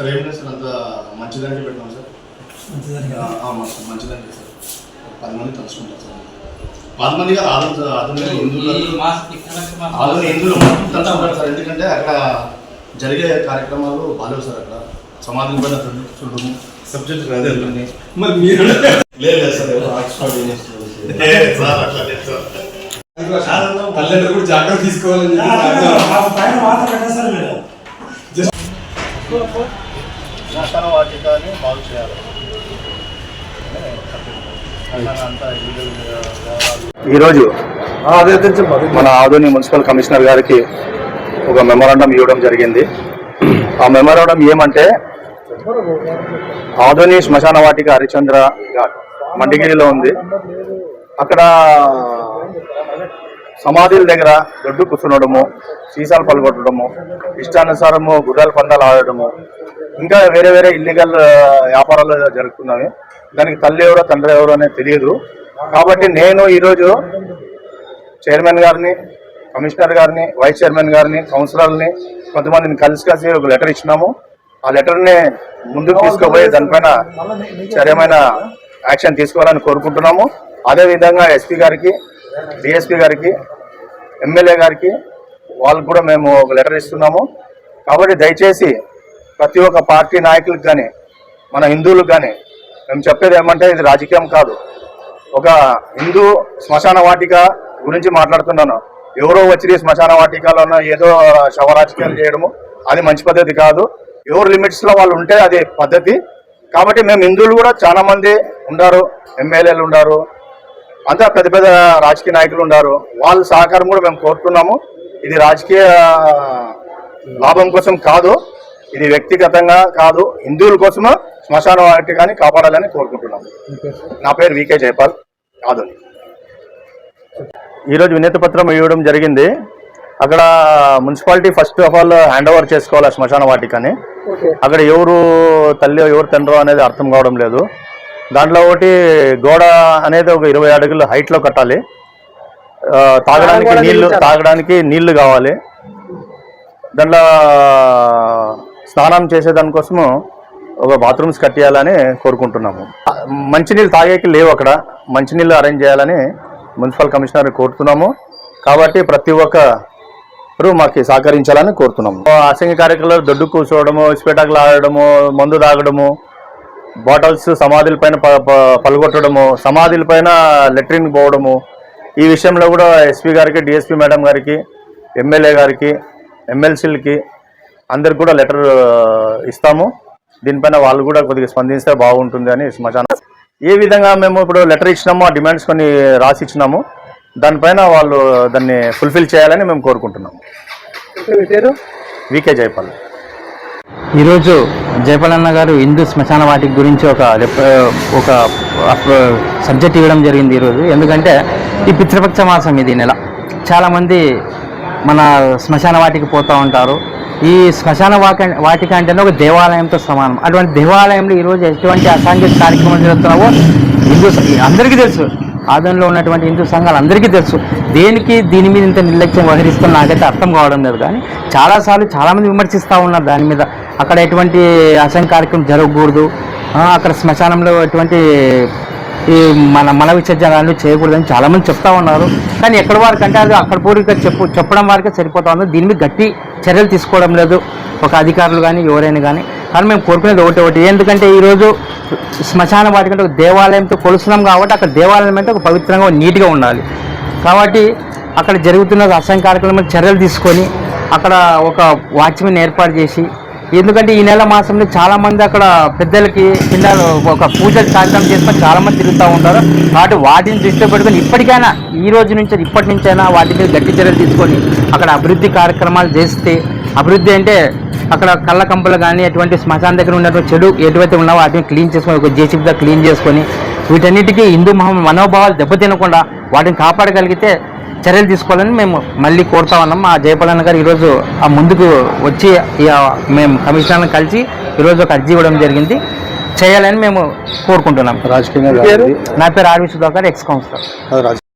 Sir ఏం లేదు sir అంత మంచిదంటే పెట్టాం సార్ మంచిదని ఆ, ఆ, మస్తు మంచిదంటే సార్ పది మంది తలుచుకుంటారు సార్ పది మంది కాదు ఆధునిక హిందువులు ఆధునిక హిందువులు మొత్తం సార్ ఎందుకంటే అక్కడ జరిగే కార్యక్రమాలు బాగాలేవు సార్ అక్కడ సమాధుల పైన చూడము సబ్జెక్ట్ అదే మరి మీరు లేదు లేదు సార్ సార్ సార్ తల్లిదండ్రులు కూడా జాగ్రత్త తీసుకోవాలని చెప్పి పైన వాత పెట్టేస్తారు మీరు శ్మశాన బాగు చేయాలి. ఈరోజు మన ఆదోని మున్సిపల్ కమిషనర్ గారికి ఒక మెమోరాండం ఇవ్వడం జరిగింది. ఆ మెమోరాండం ఏమంటే ఆదోని శ్మశాన వాటిక హరిచంద్ర ఘాట్ మండిగిరిలో ఉంది. అక్కడ సమాధుల దగ్గర దొడ్డు కూర్చునడము సీసాలు పలుగొట్టడము ఇష్టానుసారము గుడ్డలు పందాలు ఆడడము ఇంకా వేరే వేరే ఇల్లీగల్ వ్యాపారాలు జరుగుతున్నాయి దానికి తల్లి ఎవరో తండ్రి ఎవరో అనేది తెలియదు. కాబట్టి నేను ఈరోజు చైర్మన్ గారిని కమిషనర్ గారిని వైస్ చైర్మన్ గారిని కౌన్సిలర్ని కొంతమందిని కలిసి కలిసి ఒక లెటర్ ఇచ్చినాము. ఆ లెటర్ని ముందుకు తీసుకుపోయి దానిపైన చర్యమైన యాక్షన్ తీసుకోవాలని కోరుకుంటున్నాము. అదేవిధంగా ఎస్పీ గారికి డిఎస్పీ గారికి ఎమ్మెల్యే గారికి వాళ్ళకు కూడా మేము ఒక లెటర్ ఇస్తున్నాము. కాబట్టి దయచేసి ప్రతి ఒక్క పార్టీ నాయకులకు కానీ మన హిందువులకు కానీ మేము చెప్పేది ఏమంటే ఇది రాజకీయం కాదు. ఒక హిందూ శ్మశాన వాటిక గురించి మాట్లాడుతున్నాను. ఎవరో వచ్చి శ్మశాన వాటికలో ఏదో శవ రాజకీయాలు చేయడము అది మంచి పద్ధతి కాదు. ఎవరు లిమిట్స్లో వాళ్ళు ఉంటే అది పద్ధతి. కాబట్టి మేము హిందువులు కూడా చాలామంది ఉన్నారు ఎమ్మెల్యేలు ఉండారు అంతా పెద్ద పెద్ద రాజకీయ నాయకులు ఉన్నారు వాళ్ళ సహకారం కూడా మేము కోరుతున్నాము. ఇది రాజకీయ లాభం కోసం కాదు ఇది వ్యక్తిగతంగా కాదు హిందువుల కోసము శ్మశాన వాటికని కాపాడాలని కోరుకుంటున్నాము. నా పేరు వికే జయపాల్ కాదు ఈరోజు వినతి పత్రం ఇవ్వడం జరిగింది. అక్కడ municipality first of all hand over చేసుకోవాలి ఆ శ్మశాన వాటికని. అక్కడ ఎవరు తల్లి ఎవరు తండ్రో అనేది అర్థం కావడం లేదు. దాంట్లో ఒకటి గోడ అనేది ఒక ఇరవై అడుగుల హైట్లో కట్టాలి. తాగడానికి నీళ్ళు తాగడానికి నీళ్ళు కావాలి. దాంట్లో స్నానం చేసే దానికోసము ఒక బాత్రూమ్స్ కట్టేయాలని కోరుకుంటున్నాము. మంచినీళ్ళు తాగేకి లేవు అక్కడ. మంచినీళ్ళు అరేంజ్ చేయాలని మున్సిపల్ కమిషనర్ కోరుతున్నాము. కాబట్టి ప్రతి ఒక్కరు మాకు సహకరించాలని కోరుతున్నాము. అసంఘ కార్యక్రమాలు దొడ్డు కూర్చోవడము ఇస్పేటాకులు ఆడడము మందు తాగడము బాటిల్స్ సమాధుల పైన ప- ప- పలగొట్టడము సమాధుల పైన లెట్రిన్ పోవడము. ఈ విషయంలో కూడా ఎస్పీ గారికి డిఎస్పీ మేడం గారికి ఎమ్మెల్యే గారికి ఎమ్మెల్సీలకి అందరికి కూడా లెటర్ ఇస్తాము. దీనిపైన వాళ్ళు కూడా కొద్దిగా స్పందిస్తే బాగుంటుంది అని శ్మశాన ఏ విధంగా మేము ఇప్పుడు లెటర్ ఇచ్చినామో ఆ డిమాండ్స్ కొన్ని రాసి ఇచ్చినాము. దానిపైన వాళ్ళు దాన్ని ఫుల్ఫిల్ చేయాలని మేము కోరుకుంటున్నాము. వికే జైపాల్ ఈరోజు జయపాలన్న గారు హిందూ శ్మశాన వాటి గురించి ఒక రిప- ఒక సబ్జెక్ట్ ఇవ్వడం జరిగింది ఈరోజు. ఎందుకంటే ఈ పితృపక్ష మాసం ఇది నెల. చాలామంది మన శ్మశాన వాటికి పోతూ ఉంటారు. ఈ శ్మశాన వాక వాటిక అంటేనే ఒక దేవాలయంతో సమానం. అటువంటి దేవాలయంలో ఈరోజు ఎటువంటి అసాంఘిక కార్యక్రమాలు జరుగుతున్నావో హిందూ అందరికీ తెలుసు. ఆదంలో ఉన్నటువంటి హిందూ సంఘాలు అందరికీ తెలుసు. దేనికి దీని మీద ఇంత నిర్లక్ష్యం వహిస్తున్నా నాకైతే అర్థం కావడం లేదు. కానీ చాలాసార్లు చాలామంది విమర్శిస్తూ ఉన్నారు దాని మీద. అక్కడ ఎటువంటి అసంఘ కార్యక్రమం జరగకూడదు. అక్కడ శ్మశానంలో ఎటువంటి ఈ మన మల విసర్జనాలు చేయకూడదని చాలామంది చెప్తా ఉన్నారు. కానీ ఎక్కడ వారికి అంటే అది అక్కడ పూర్వీక చెప్పు చెప్పడం వారికే సరిపోతా ఉంది. దీని మీద గట్టి చర్యలు తీసుకోవడం లేదు. ఒక అధికారులు కానీ ఎవరైనా కానీ. కానీ మేము కోరుకునేది ఒకటి ఒకటి. ఎందుకంటే ఈరోజు శ్మశాన వాటికంటే ఒక దేవాలయంతో కొలుస్తున్నాం కాబట్టి అక్కడ దేవాలయం అంటే ఒక పవిత్రంగా నీట్గా ఉండాలి. కాబట్టి అక్కడ జరుగుతున్న అసంఖ్య కార్యక్రమం చర్యలు తీసుకొని అక్కడ ఒక వాచ్మెన్ ఏర్పాటు చేసి ఎందుకంటే ఈ నెల మాసంలో చాలా మంది అక్కడ పెద్దలకి పిల్లలు ఒక పూజలు కార్యక్రమం చేసుకొని చాలా మంది తిరుగుతూ ఉంటారు. కాబట్టి వాటిని దృష్టిలో పెట్టుకొని ఇప్పటికైనా ఈ రోజు నుంచి ఇప్పటి నుంచైనా వాటి మీద గట్టి చర్యలు తీసుకొని అక్కడ అభివృద్ధి కార్యక్రమాలు చేస్తే అభివృద్ధి అంటే అక్కడ కళ్ళ కంపలు కానీ ఎటువంటి శ్మశాన దగ్గర ఉన్నటువంటి చెడు ఎటువైతే ఉన్నావో వాటిని క్లీన్ చేసుకొని ఒక జేసీబీతో క్లీన్ చేసుకొని వీటన్నిటికీ హిందూ మహా మనోభావాలు దెబ్బతినకుండా వాటిని కాపాడగలిగితే చర్యలు తీసుకోవాలని మేము మళ్ళీ కోరుతా ఉన్నాం. ఆ జయపాలన్న గారు ఈరోజు ఆ ముందుకు వచ్చి మేము కమిషనర్ని కలిసి ఈరోజు ఒక అర్జీ ఇవ్వడం జరిగింది. చేయాలని మేము కోరుకుంటున్నాం. రాజకీయంగా నా పేరు ఆర్వి సుధాకర్ ఎక్స్ కౌన్సిలర్. రాజకీయ